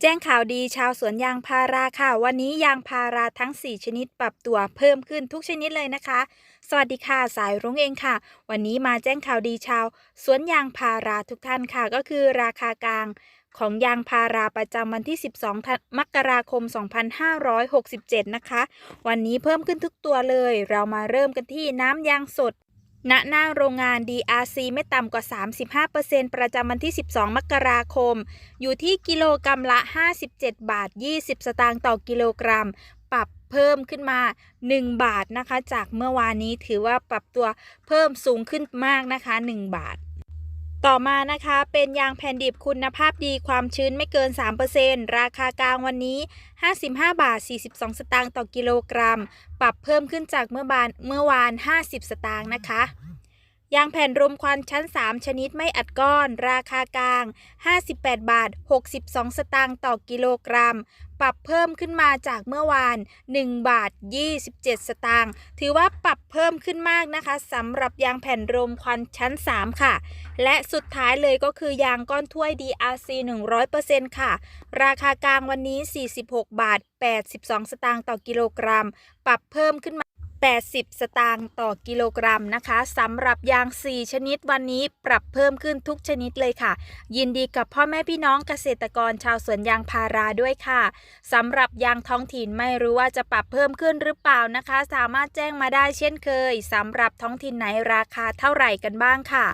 แจ้งข่าวดีชาวสวนยางพาราค่ะ วันนี้ยางพาราทั้ง 4 ชนิดปรับตัวเพิ่มขึ้นทุกชนิดเลยนะคะ สวัสดีค่ะสายรุ้งเองค่ะ วันนี้มาแจ้งข่าวดีชาวสวนยางพาราทุกท่านค่ะ ก็คือราคากลางของยางพาราประจำวันที่ 12 มกราคม 2567 นะคะ วันนี้เพิ่มขึ้นทุกตัวเลย เรามาเริ่มกันที่น้ำยางสด ณหน้าโรงงาน DRC ไม่ต่ำกว่า 35%ประจำวันที่ 12 มกราคม อยู่ที่กิโลกรรัมละ 57 บาท 20 สตางค์ต่อกิโลกรัม ปรับเพิ่มขึ้นมา 1 บาทนะคะ จากเมื่อวานนี้ถือว่าปรับตัวเพิ่มสูงขึ้นมากนะคะ 1 บาท ต่อมานะคะเป็นยางแผ่นดิบคุณภาพดีความชื้นไม่เกิน 3%ราคากลางวันนี้ 55 บาท 42 สตางค์ต่อกิโลกรัม ปรับเพิ่มขึ้นจากเมื่อบานเมื่อวาน 50 สตางค์นะคะ ยางแผ่นรมควันชั้น 3 ชนิดไม่อัดก้อน ราคากลาง 58 บาท 62 สตางค์ต่อกิโลกรัม ปรับเพิ่มขึ้นมาจากเมื่อวาน 1 บาท 27 สตางค์ถือว่าปรับเพิ่มขึ้นมากนะคะสำหรับยางแผ่นรมควันชั้น 3 ค่ะ และสุดท้ายเลยก็คือยางก้อนถ้วย DRC 100%ค่ะ ราคากลางวันนี้ 46 บาท 82 สตางค์ต่อกิโลกรัม ปรับเพิ่มขึ้นมา 80 สตางค์ต่อกิโลกรัมนะคะสำหรับยาง 4 ชนิดวันนี้ปรับเพิ่มขึ้นทุกชนิดเลยค่ะ ยินดีกับพ่อแม่พี่น้องเกษตรกรชาวสวนยางพาราด้วยค่ะสำหรับยางท้องถิ่นไม่รู้ว่าจะปรับเพิ่มขึ้นหรือเปล่านะคะ สามารถแจ้งมาได้เช่นเคยสำหรับท้องถิ่นไหนราคาเท่าไหร่กันบ้างค่ะ